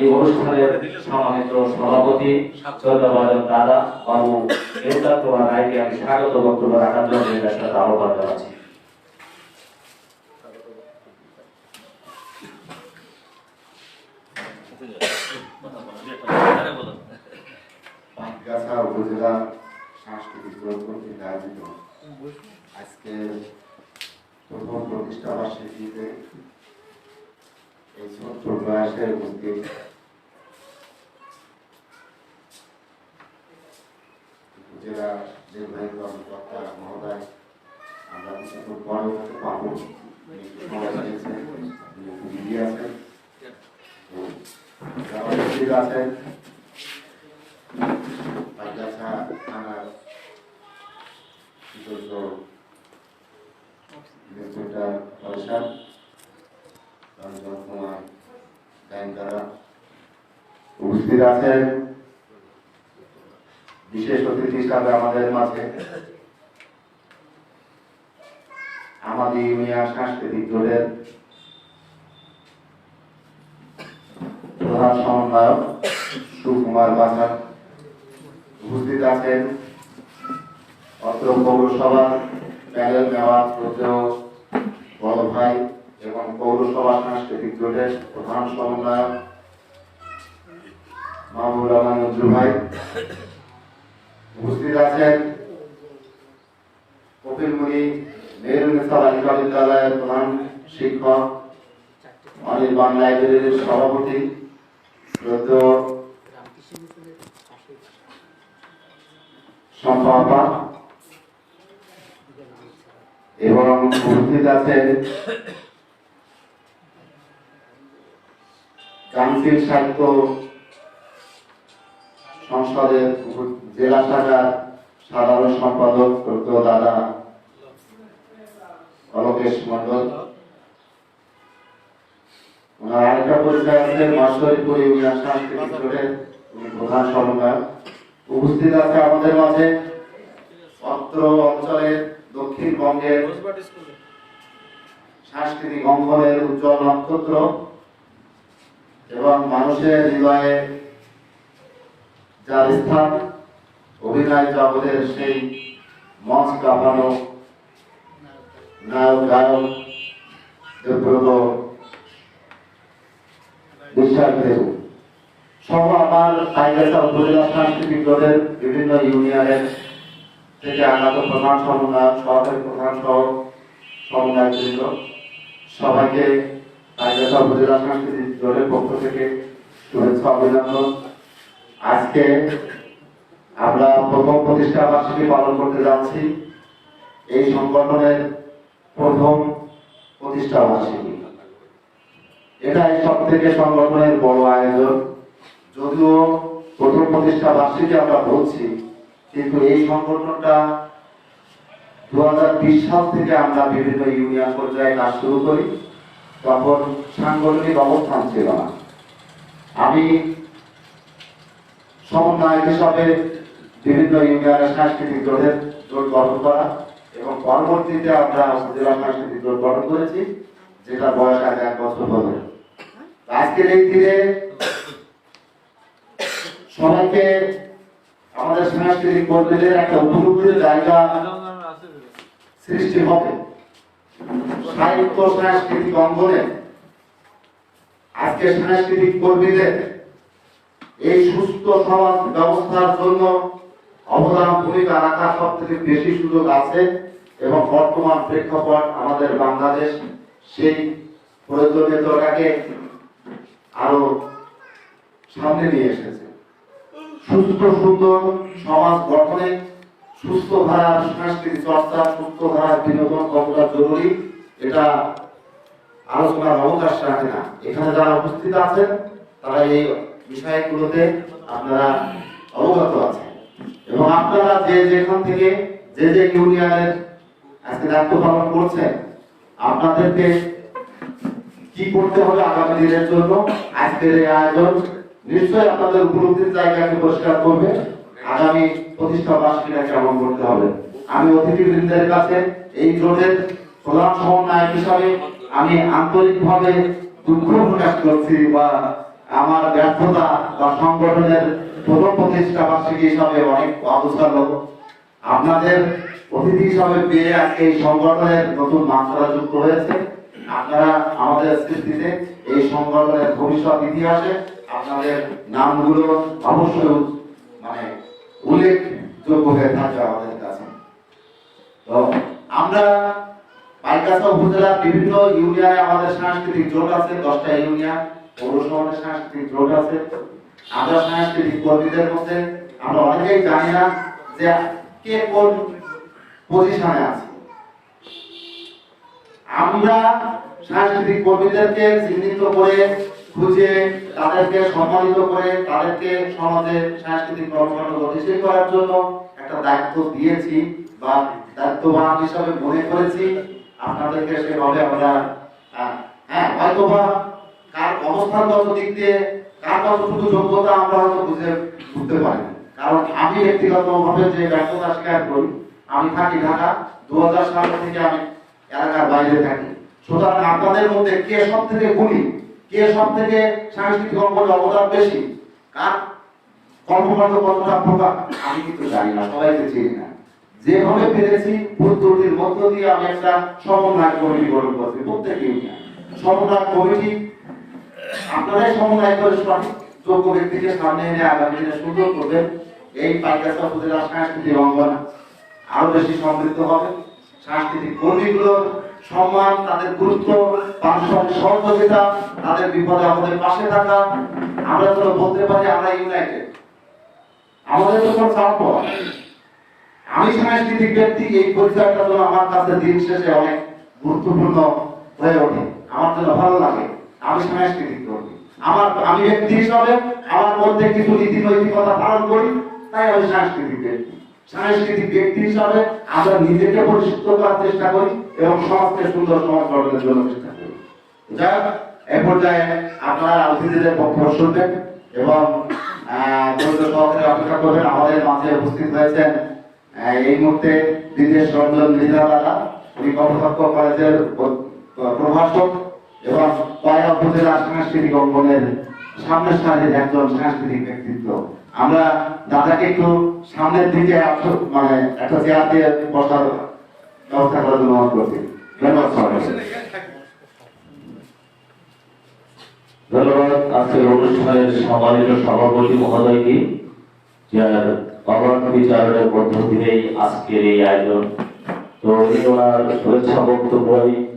এই অনুষ্ঠানের সম্মানিত সভাপতি দাদা, বাবু দেবদত্ত কুমার রায়কে আমি স্বাগত বক্তব্য রাখার জন্য ব্যস্ততা আহ্বান জানাচ্ছি। আয়োজিত। আজকে প্রথম প্রতিষ্ঠা বার্ষিকীতে এই ছোট্ট প্রয়াসে উপস্থিত উপজেলা নির্বাহী কর্মকর্তা মহোদয় আমরা কিছুক্ষণ পরে হতে দিয়েছেন আছেন আছেন থানার ইন্সপেক্টর পরিষদ রঞ্জন কুমার উপস্থিত আছেন বিশেষ অতিথি হিসাবে আমাদের মাঝে। আমাদের ইউনিয়ন সাংস্কৃতিক জোটের প্রধান সমন্বয়ক সুকুমার বাসার উপস্থিত আছেন। অত্র পৌরসভার প্যানেল নেওয়ার শ্রদ্ধেয় বড় ভাই এবং পৌরসভা সাংস্কৃতিক জোটের প্রধান সমন্বয়ক নজরুল ভাই উপস্থিত বিদ্যালয়ের প্রধান শিক্ষক লাইব্রেরির সভাপতি শ্রদ্ধেয় সম্পাপা এবং উপস্থিত আছেন কাউন্সিল সাহিত্য সংসদের জেলা শাখার সাধারণ সম্পাদক প্রজ্ঞ দাদা অলোকেশ মন্ডল ওনার আরেকটা পরিচয় আছে ইউনিয়ন সাংস্কৃতিক জোটের প্রধান সমন্বয়ক। উপস্থিত আছে আমাদের মাঝে অত্র অঞ্চলের দক্ষিণবঙ্গের সাংস্কৃতিক অঙ্গনের উজ্জ্বল নক্ষত্র। এবং মানুষের হৃদয়ে যার স্থান, অভিনয় জগতের সেই মঞ্চ কাঁপানো নায়ক, গায়ক দেবব্রত বিশ্বাস সহ আমার সাংস্কৃতিক দলের বিভিন্ন ইউনিয়নের থেকে আগত প্রধান সমন্বয়ক, সহকারী প্রধান সহ কাইগাছা উপজেলা সাংস্কৃতিক দলের পক্ষ থেকে শুভেচ্ছা অভিনন্দন। আজকে আমরা প্রথম প্রতিষ্ঠা বার্ষিকী পালন করতে যাচ্ছি। এই সংগঠনের প্রথম প্রতিষ্ঠা বার্ষিকী। এটাই সব থেকে সংগঠনের বড় আয়োজন। যদিও প্রথম প্রতিষ্ঠা বার্ষিকী আমরা বলছি কিন্তু এই সংগঠনটা দু হাজার বিশ সাল থেকে আমরা বিভিন্ন ইউনিয়ন পর্যায়ে কাজ শুরু করি। তখন সাংগঠনিক অবস্থান ছিল না। আমি সমন্বয়ক হিসাবে বিভিন্ন ইউনিয়নের সাংস্কৃতিক জোটের জোট গঠন করা এবং পরবর্তীতে আমরা উপজেলা সাংস্কৃতিক জোট গঠন করেছি, যেটা বয়স আজ এক বছর হবে। আজকের এই দিনে সবাইকে আমাদের সাংস্কৃতিক কর্মীদের একটা উপলব্ধির জায়গা সৃষ্টি হবে। সাহিত্য, সাংস্কৃতিক অঙ্গনে আজকে সাংস্কৃতিক কর্মীদের এই সুস্থ সমাজ ব্যবস্থার জন্য অবদান, ভূমিকা রাখার সব থেকে বেশি সুযোগ আছে এবং বর্তমান প্রেক্ষাপট আমাদের বাংলাদেশ সেই প্রয়োজনীয়তাকে আরও সামনে নিয়ে এসেছে। সুস্থ, সুন্দর সমাজ গঠনে সুস্থ ধারার সাংস্কৃতিক চর্চা, সুস্থ ধারার বিনোদন কতটা জরুরি, এটা আলোচনার অবকাশ রাখে না। এখানে যারা উপস্থিত আছেন, তারা এই বিষয়গুলোতে আপনারা অবগত আছেন। এবং আপনারা যে যেখান থেকে, যে যে ইউনিয়নের আজকে দায়িত্ব পালন করছেন, আপনাদেরকে কি করতে হবে আগামী দিনের জন্য? আজকের এই আয়োজন নিশ্চয়ই আপনাদের উপলব্ধির জায়গাকে পরিষ্কার করবে। আগামী প্রতিষ্ঠা বার্ষিকীটা কেমন করতে হবে? আমি অতিথিবৃন্দের কাছে এই জোটের প্রধান সমন্বয়ক হিসাবে আমি আন্তরিকভাবে দুঃখ প্রকাশ করছি বা আমার ব্যর্থতা বা সংগঠনের প্রথম প্রতিষ্ঠা হিসাবে অনেক অবস্থান আপনাদের অতিথি হিসাবে পেয়ে আজকে এই সংগঠনের নতুন মাত্রা যুক্ত হয়েছে। আপনারা আমাদের সৃষ্টিতে এই সংগঠনের ভবিষ্যৎ ইতিহাসে আপনাদের নামগুলো অবশ্যই উল্লেখযোগ্য হয়ে থাকবে আমাদের কাছে। তো আমরা পাইকাসা উপজেলার বিভিন্ন ইউনিয়নে আমাদের সাংস্কৃতিক জোট আছে, দশটা ইউনিয়ন, পৌরসভার সাংস্কৃতিক জোট আছে। আমরা সাংস্কৃতিক কর্মীদের মধ্যে আমরা অনেকেই জানি না যে কে কোন পজিশনে আছে। আমরা সাংস্কৃতিক কর্মীদেরকে চিহ্নিত করে খুঁজে তাদেরকে সম্মানিত করে তাদেরকে সমাজে সাংস্কৃতিক কর্মকাণ্ড গতিশীল করার জন্য একটা দায়িত্ব দিয়েছি বা দায়িত্ববান হিসাবে মনে করেছি। আপনাদেরকে সেভাবে আমরা হ্যাঁ হয়তো বা কার অবস্থানগত দিক দিয়ে কার কতটুকু যোগ্যতা আমরা হয়তো বুঝে, বুঝতে পারি কারণ আমি ব্যক্তিগতভাবে যে ব্যর্থতা স্বীকার করি, আমি থাকি ঢাকা দু হাজার সাল থেকে আমি এলাকার বাইরে থাকি। সুতরাং আপনাদের মধ্যে কে সব থেকে গুণী? কে সব থেকে সাংস্কৃতিক অঙ্গনে অবদান বেশি? কার? কর্মকাণ্ড কতটা প্রকার? আমি কিন্তু জানি না সবাইকে চিনি না। যেভাবে পেরেছি পদ্ধতির মধ্য দিয়ে আমি একটা সমন্বয় কমিটি গঠন করছি প্রত্যেক সমন্বয় কমিটি, আপনারাই সমন্বয় করে সঠিক যোগ্য ব্যক্তিকে সামনে এনে আগামী দিনে সুন্দর করবেন এই উপজেলার সাংস্কৃতিক অঙ্গন আরও বেশি সমৃদ্ধ হবে। সাংস্কৃতিক কর্মীগুলোর সম্মান, তাদের গুরুত্ব, পারস্পরিক সহযোগিতা, তাদের বিপদে আমাদের পাশে থাকা। আমরা যেন বলতে পারি, আমরা ইউনাইটেড আমাদের তো কোনো চাপ আমি সাংস্কৃতিক ব্যক্তি, এই পরিচয়টা তো আমার কাছে দিন শেষে অনেক গুরুত্বপূর্ণ হয়ে ওঠে। আমার জন্য ভালো লাগে, আমি সাংস্কৃতিক কর্মী। আমার, আমি ব্যক্তি হিসাবে আমার মধ্যে কিছু নীতি নৈতিকতা পালন করি, তাই আমি সাংস্কৃতিক ব্যক্তি। সাংস্কৃতিক ব্যক্তি হিসাবে আমরা নিজেকে পরিশুদ্ধ করার চেষ্টা করি এবং সমাজকে সুন্দর সমাজ গঠনের জন্য চেষ্টা করি। যাই এ পর্যায়ে আপনারা অতিথিদের বক্তব্য শুনবেন এবং অপেক্ষা করবেন। আমাদের মাঝে উপস্থিত হয়েছেন এই মুহূর্তে বিদেশ রঞ্জন মৃধা দাদা উনি কর্মকর্ত কলেজের প্রভাষক এবং কয়রা উপজেলা সাংস্কৃতিক অঙ্গনের সামনের সারির একজন সাংস্কৃতিক ব্যক্তিত্ব। আমরা দাদাকে একটু সামনের দিকে মানে একটা চেয়ার দিয়ে বসার ব্যবস্থা করার জন্য অনুরোধ ধন্যবাদ সবাইকে। ধন্যবাদ। আজকের অনুষ্ঠানের সম্মানিত সভাপতি মহোদয়কে, যার অবাধ বিচারের মধ্য দিয়েই আজকের এই আয়োজন। তো ওনার শুভেচ্ছা বক্তব্য